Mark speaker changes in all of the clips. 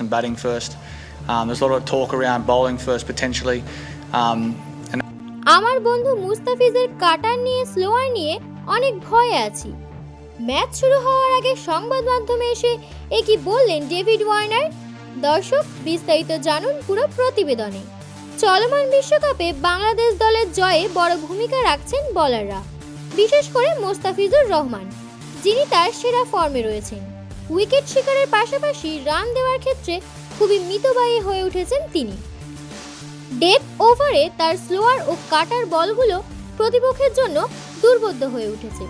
Speaker 1: and batting first. Um, there's a lot of talk around bowling first potentially. Um, and
Speaker 2: আমার বন্ধু মুস্তাফিজের কাটার নিয়ে slower নিয়ে অনেক ভয়ে আছি। ম্যাচ শুরু হওয়ার আগে সংবাদ মাধ্যমে এসে এ কি বললেন ডেভিড ওয়ার্নার? দর্শক বিস্তারিত জানুন পুরো প্রতিবেদনে। চলমান বিশ্বকাপে বাংলাদেশ দলের জয়ে বড় ভূমিকা রাখছেন বলাররা বিশেষ করে মোস্তাফিজুর রহমান যিনি তার সেরা ফর্মে রয়েছেন। উইকেট শিকারের পাশাপাশি রান দেওয়ার ক্ষেত্রে খুবই মিতবায়ী হয়ে উঠেছেন তিনি। ডেপ ওভারে তার স্লোয়ার ও কাটার বলগুলো প্রতিপক্ষের জন্য দুর্বোধ্য হয়ে উঠেছে।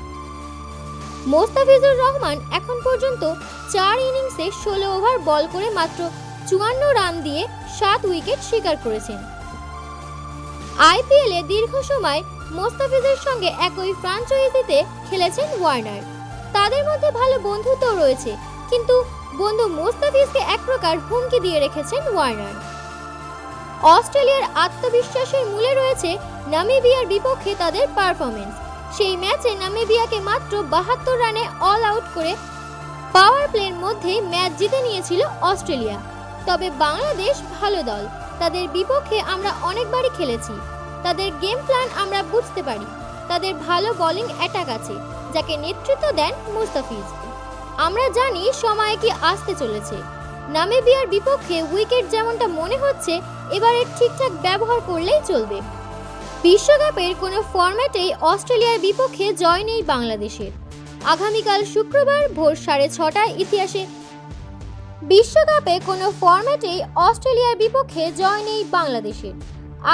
Speaker 2: মোস্তাফিজুর রহমান এখন পর্যন্ত চার ইনিংসে ষোলো ওভার বল করে মাত্র চুয়ান্ন রান দিয়ে সাত উইকেট শিকার করেছেন। আইপিএলে দীর্ঘ সময় মোস্তাফিজের সঙ্গে একই ফ্রাঞ্চাইজিতে খেলেছেন ওয়ার্নার। তাদের মধ্যে ভালো বন্ধুত্ব রয়েছে। কিন্তু বন্ধু মোস্তাফিজকে এক প্রকার হুমকি দিয়ে রেখেছেন ওয়ার্নার। অস্ট্রেলিয়ার আত্মবিশ্বাসের মূলে রয়েছে নামিবিয়ার বিপক্ষে তাদের পারফরমেন্স সেই ম্যাচে নামিবিয়াকে মাত্র বাহাত্তর রানে অল আউট করে পাওয়ার প্লের মধ্যে ম্যাচ জিতে নিয়েছিল অস্ট্রেলিয়া। তবে বাংলাদেশ ভালো দল। তাদের বিপক্ষে আমরা অনেকবারই খেলেছি। তাদের গেম প্ল্যান আমরা বুঝতে পারি। তাদের ভালো বোলিং অ্যাটাক আছে, যাকে নেতৃত্ব দেন মুস্তাফিজ। আমরা জানি সময় কি আসতে চলেছে। নামিবিয়ার বিপক্ষে উইকেট যেমনটা মনে হচ্ছে, এবারে ঠিকঠাক ব্যবহার করলেই চলবে। বিশ্বকাপের কোনো ফরম্যাটেই অস্ট্রেলিয়ার বিপক্ষে জয় নেই বাংলাদেশের। আগামীকাল শুক্রবার ভোর সাড়ে ছটায় ইতিহাসে বিশ্বকাপে কোনো ফরম্যাটেই অস্ট্রেলিয়ার বিপক্ষে জয় নেই বাংলাদেশের।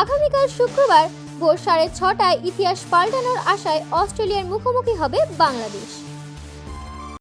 Speaker 2: আগামীকাল শুক্রবার ভোর সাড়ে ছটায় ইতিহাস পাল্টানোর আশায় অস্ট্রেলিয়ার মুখোমুখি হবে বাংলাদেশ।